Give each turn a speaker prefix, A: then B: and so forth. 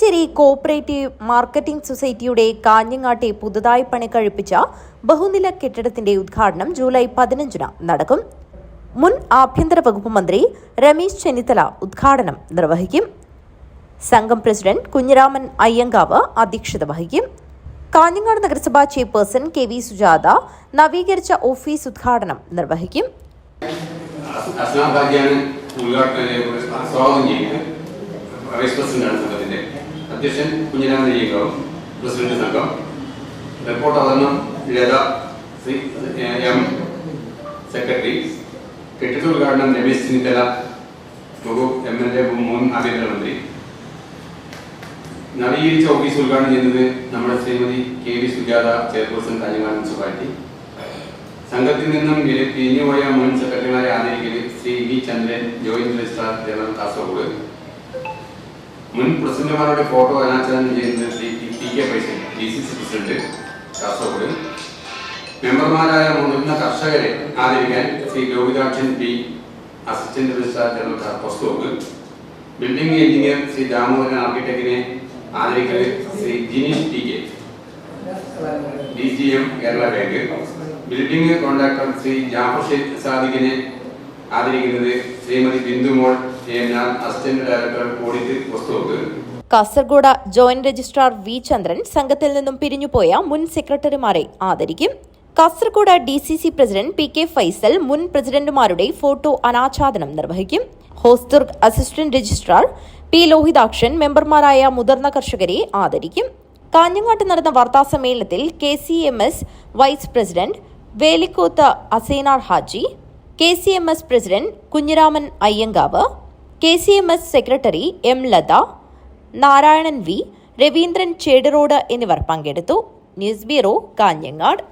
A: Vadakkanchery cooperative marketing സൊസൈറ്റിയുടെ കാഞ്ഞങ്ങാട്ടെ പുതുതായി പണി കഴിപ്പിച്ച ബഹുനില കെട്ടിടത്തിന്റെ ഉദ്ഘാടനം ജൂലൈ പതിനഞ്ചിന് നടക്കും. മുൻ ആഭ്യന്തര വകുപ്പ് മന്ത്രി രമേശ് ചെന്നിത്തല ഉദ്ഘാടനം നിർവഹിക്കും. സംഘം പ്രസിഡന്റ് കുഞ്ഞിരാമൻ അയ്യങ്കാവ് അധ്യക്ഷത വഹിക്കും. കാഞ്ഞങ്ങാട് നഗരസഭാ ചെയർപേഴ്സൺ കെ വി സുജാത നവീകരിച്ച ഓഫീസ് ഉദ്ഘാടനം നിർവഹിക്കും.
B: ഉദ്ഘാടനം വൈസ് പ്രസിഡന്റാണ് സംഘത്തിന്റെ അധ്യക്ഷൻ കുഞ്ഞിരാമൻ അയ്യങ്കാവും പ്രസിഡന്റ് സംഘം. റിപ്പോർട്ട് അവതരണം ലത സി എം സെക്രട്ടറി. കെട്ടിട ഉദ്ഘാടനം രമേശ് ചെന്നിത്തല വകുപ്പ് എം എൽ എ മുൻ ആഭ്യന്തരമന്ത്രി. നവീകരിച്ച ഓഫീസ് ഉദ്ഘാടനം ചെയ്യുന്നത് നമ്മുടെ Shrimati K V Sujatha chairperson Kanhangad municipality സംഘത്തിൽ നിന്നും പിരിഞ്ഞുപോയ മുൻ സെക്രട്ടറിമാരെ ആദരിക്കൽ Shri V Chandran joint registrar general Kasaragod. മുൻ പ്രസിഡന്റുമാരുടെ ഫോട്ടോ അനാച്ഛാദനം ചെയ്യുന്നത് Shri T D C C president Kasaragod. മെമ്പർമാരായ മുതിർന്ന കർഷകരെ ആദരിക്കാൻ Shri Gopithakshan P assistant registrar general Kasaragod building engineer Shri Damodaran ആർക്കിടെക്റ്റിനെ ആദരിക്കൽ Shri Jineesh T K. D G M Kerala bank. Building contractor Shri Jafar Sheikh സാദിഖിനെ ആദരിക്കുന്നത് Shrimati Bindumol assistant director
A: Kasaragod joint registrar V Chandran സംഘത്തിൽ നിന്നും പിരിഞ്ഞുപോയ മുൻ സെക്രട്ടറിമാരെ ആദരിക്കും. Kasaragod D C C president P K Faisal മുൻ പ്രസിഡന്റുമാരുടെ photo അനാച്ഛാദനം നിർവഹിക്കും. Hosdurg assistant registrar P Lohithakshan മെമ്പർമാരായ മുതിർന്ന കർഷകരെ ആദരിക്കും. കാഞ്ഞങ്ങാട്ട് നടന്ന വാർത്താസമ്മേളനത്തിൽ K C M S vice president Velikkoth Asainar Haji K C M S president Kunhiraman Ayyankavu K C M S secretary M Latha Narayanan V Raveendran Chediroad എന്നിവർ പങ്കെടുത്തു. News bureau Kanhangad.